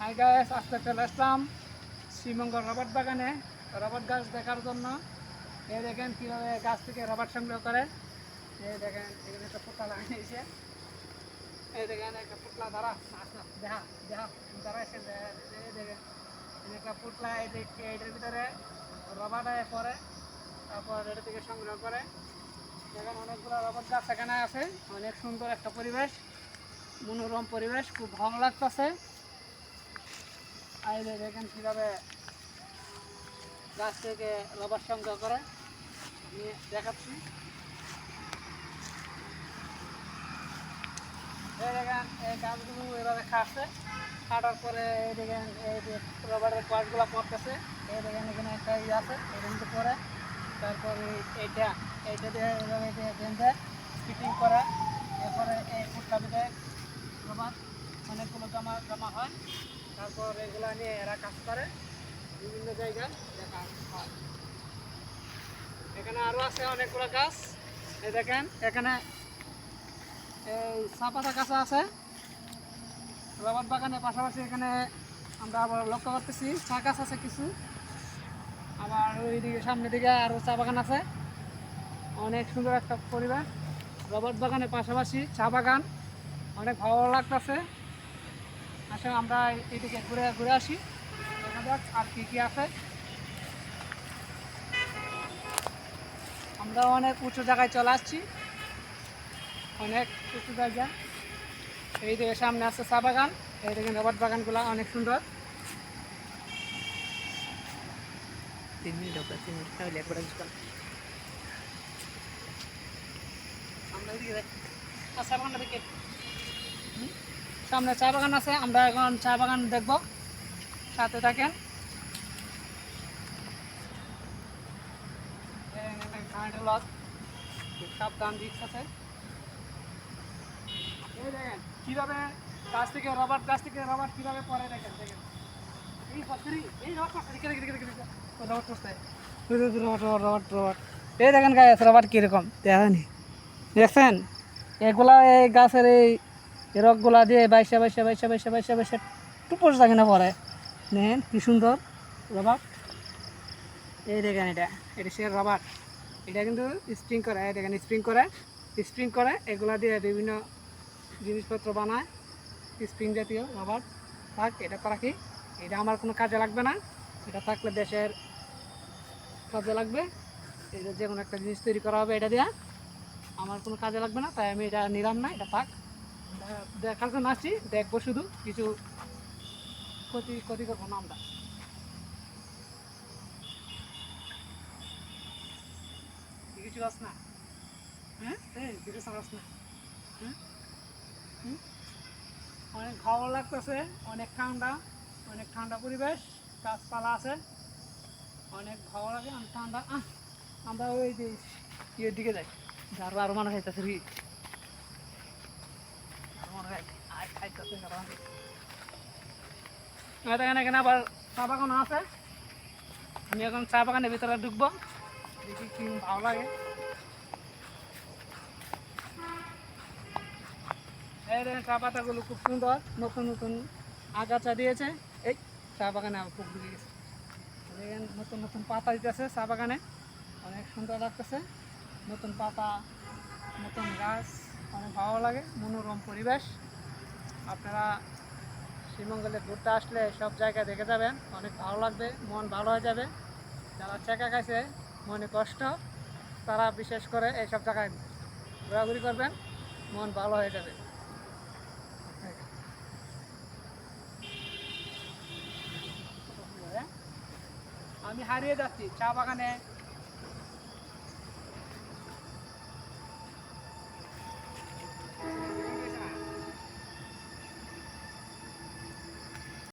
High গাছ আজকে চলে আসলাম শ্রীমঙ্গল রবার্ট বাগানে। রবার্ট গাছ দেখার জন্য। এই দেখেন কীভাবে গাছ থেকে রবার্ট সংগ্রহ করে। এই দেখেন, এখানে একটা পুতলা লাগাইছে এই দেখেন, একটা দাঁড়া, আসা, দেখা দেখা এসে এই দেখেন একটা পুতলা এই দেখে এটার ভিতরে রবার্ট আয় পরে তারপর এটা থেকে সংগ্রহ করে। দেখেন, অনেকগুলো রবার্ট গাছ এখানে আছে। অনেক সুন্দর একটা পরিবেশ। মনোরম পরিবেশ, খুব ভালো লাগতেছে। আইলে দেখেন কীভাবে গাছ থেকে রবার সংগ্রহ করে। আমি দেখাচ্ছি। দেখেন, এই গাছগুলো এভাবে খাচ্ছে। কাটার পরে এই দেখেন, এই রবারের কোয়াশগুলো পড়তেছে। এই দেখেন, এখানে একটা ইয়ে আছে এটা কিন্তু পরে। তারপরে এইটা এইটা দিয়ে এভাবে বেঁধে ফিটিং করে। এরপরে এই ফুটটা দিতে রবার অনেকগুলো জমা হয়। তারপর এগুলা নিয়ে এরা কাজ করে। বিভিন্ন জায়গায় হয়। এখানে আরও আছে অনেকগুলো গাছ। এই দেখেন, এখানে এই চাপাতা গাছ আছে। রবার বাগানের পাশাপাশি এখানে আমরা আবার লক্ষ্য করতেছি, চা গাছ আছে কিছু। আবার ওইদিকে সামনের দিকে আরও চা বাগান আছে। অনেক সুন্দর একটা পরিবেশ। রবার বাগানের পাশাপাশি চা বাগান। অনেক ভালো লাগতেছে। আসলে আমরা এইদিকে ঘুরে ঘুরে আসি। দেখা যাক আর কি কি আছে? আমরা অনেক উঁচু জায়গায় চলে আসছি। অনেক উঁচু জায়গা। এই দিকে সামনে আছে চা বাগান। এই দেখেন রবার বাগানগুলো অনেক সুন্দর। তিন মিনিট তিন মিনিট তাহলে একবার আমরা এদিকে চা বাগানটা দেখে? সামনে চা বাগান আছে, আমরা এখন চা বাগান দেখব। সাথে থাকেন। সাবধান রিক্স আছে দেখেন, কীভাবে গাছ থেকে রবার গাছ থেকে কীভাবে পরে এই পাথরি এই rubber rubber rubber rubber rubber এই দেখেন গাছ রবার কীরকম দেখেনি দেখছেন? এগুলা এই গাছের এই রকগুলা দিয়ে বাইশে বাইশে বাইশে বাইশে বাইশে বাইশে টুপোস থাকে না পরে। নেন, কি সুন্দর। রবার। এই দেখেন এটা। এটা সে রবার। এটা কিন্তু স্প্রিং করে, এই দেখেন স্প্রিং করে। স্প্রিং করে, এগুলা দিয়ে বিভিন্ন জিনিসপত্র বানায়। স্প্রিং জাতীয় রবার। থাক, এটা করা কি? এটা আমার কোনো কাজে লাগবে না। এটা থাকলে দেশের কাজে লাগবে। এটা যে কোনো একটা জিনিস তৈরি করা হবে এটা দেওয়া আমার কোনো কাজে লাগবে না, তাই আমি এটা নিলাম না, এটা থাক। দেখার জন্য আসছি, দেখব শুধু কিছু ক্ষতি ক্ষতি করব না আমরা। কিছু আস না? হ্যাঁ? হুম? অনেক ভালো লাগতেছে, অনেক ঠান্ডা অনেক ঠান্ডা পরিবেশ, গাছপালা আছে, অনেক ভালো লাগে, অনেক ঠান্ডা। আমরা ওই যে ইয়ের দিকে যাই যার আরও মনে খাইতেছে এখানে এখানে আবার চা বাগান আছে। আমি এখন চা বাগানের ভিতরে ঢুকবো। দেখি কি ভালো লাগে। এই দেখেন চা পাতাগুলো খুব সুন্দর। নতুন নতুন আগাছা দিয়েছে। এই চা বাগানে আমার খুব ঢুকে গেছে। দেখেন নতুন নতুন পাতা দিতেছে চা বাগানে। অনেক সুন্দর লাগতেছে। নতুন পাতা, নতুন গাছ। অনেক ভালো লাগে, মনোরম পরিবেশ। আপনারা শ্রীমঙ্গলে ঘুরতে আসলে সব জায়গায় দেখে যাবেন, অনেক ভালো লাগবে, মন ভালো হয়ে যাবে। যারা চেকা খাইছে, মনে কষ্ট। তারা বিশেষ করে এইসব জায়গায় ঘোরাঘুরি করবেন, মন ভালো হয়ে যাবে। আমি হারিয়ে যাচ্ছি, চা বাগানে